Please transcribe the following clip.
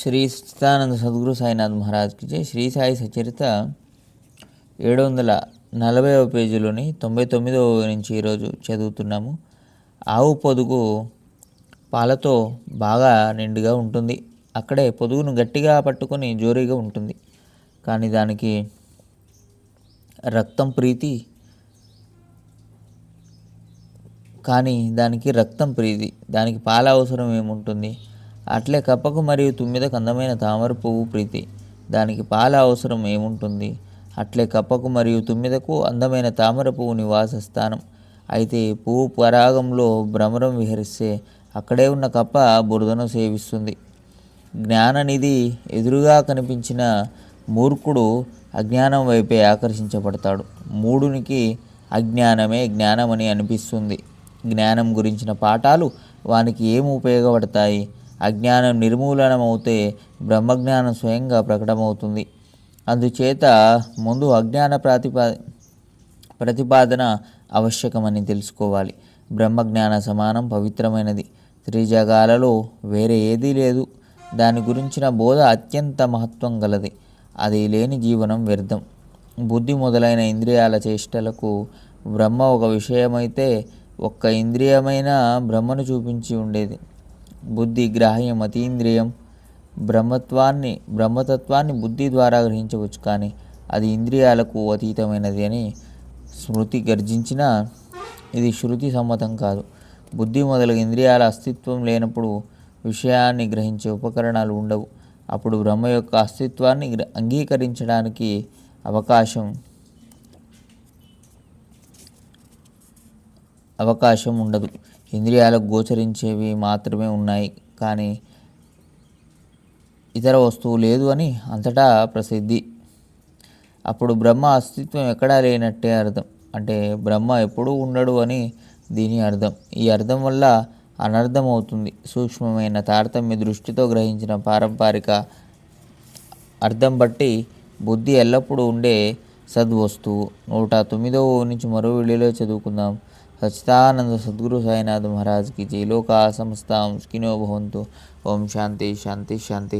శ్రీ సచిదానంద సద్గురు సాయినాథ్ మహారాజ్కి జై. శ్రీ సాయి సచరిత ఏడు వందల నలభైవ పేజీలోని తొంభై తొమ్మిదవ నుంచి ఈరోజు చదువుతున్నాము. ఆవు పొదుగు పాలతో బాగా నిండుగా ఉంటుంది. అక్కడే పొదుగును గట్టిగా పట్టుకొని జోరీగా ఉంటుంది. కానీ దానికి రక్తం ప్రీతి కానీ దానికి రక్తం ప్రీతి దానికి పాల అవసరం ఏముంటుంది? అట్లే కప్పకు మరియు తుమ్మిదకు అందమైన తామర పువ్వు ప్రీతి. దానికి పాల అవసరం ఏముంటుంది? అట్లే కప్పకు మరియు తుమ్మిదకు అందమైన తామర పువ్వు నివాస స్థానం. అయితే పువ్వు పరాగంలో భ్రమరం విహరిస్తే అక్కడే ఉన్న కప్ప బురదను సేవిస్తుంది. జ్ఞాననిధి ఎదురుగా కనిపించిన మూర్ఖుడు అజ్ఞానం వైపే ఆకర్షించబడతాడు. మూడునికి అజ్ఞానమే జ్ఞానమని అనిపిస్తుంది. జ్ఞానం గురించిన పాఠాలు వానికి ఏమి ఉపయోగపడతాయి? అజ్ఞానం నిర్మూలనమవుతే బ్రహ్మజ్ఞానం స్వయంగా ప్రకటమవుతుంది. అందుచేత ముందు అజ్ఞాన ప్రతిపా ప్రతిపాదన ఆవశ్యకమని తెలుసుకోవాలి. బ్రహ్మజ్ఞాన సమానం పవిత్రమైనది. త్రిజగాలలో వేరే ఏదీ లేదు. దాని గురించిన బోధ అత్యంత మహత్వం గలది. అది లేని జీవనం వ్యర్థం. బుద్ధి మొదలైన ఇంద్రియాల చేష్టలకు బ్రహ్మ ఒక విషయమైతే ఒక్క ఇంద్రియమైన బ్రహ్మను చూపించి ఉండేది. బుద్ధి గ్రాహ్యం అతీంద్రియం బ్రహ్మత్వాన్ని బ్రహ్మతత్వాన్ని బుద్ధి ద్వారా గ్రహించవచ్చు. కానీ అది ఇంద్రియాలకు అతీతమైనది అని స్మృతి గర్జించిన ఇది శృతి సమ్మతం కాదు. బుద్ధి మొదలగు ఇంద్రియాల అస్తిత్వం లేనప్పుడు విషయాన్ని గ్రహించే ఉపకరణాలు ఉండవు. అప్పుడు బ్రహ్మ యొక్క అస్తిత్వాన్ని గ్ర- అంగీకరించడానికి అవకాశం అవకాశం ఉండదు. ఇంద్రియాలకు గోచరించేవి మాత్రమే ఉన్నాయి. కానీ ఇతర వస్తువు లేదు అని అంతటా ప్రసిద్ధి. అప్పుడు బ్రహ్మ అస్తిత్వం ఎక్కడా లేనట్టే అర్థం. అంటే బ్రహ్మ ఎప్పుడూ ఉండడు అని దీని అర్థం. ఈ అర్థం వల్ల అనర్థం అవుతుంది సూక్ష్మమైన తారతమ్య దృష్టితో గ్రహించిన పారంపరిక అర్థం బట్టి బుద్ధి ఎల్లప్పుడూ ఉండే సద్వస్తువు. నూట తొమ్మిదవ నుంచి మరో వీడియోలో చదువుకుందాం. సచిదానంద సద్గురు సాయినాథ్ మహారాజ్కి జై లోకా సమస్తాం సుఖినో భవంతు ఓం శాంతి శాంతి శాంతి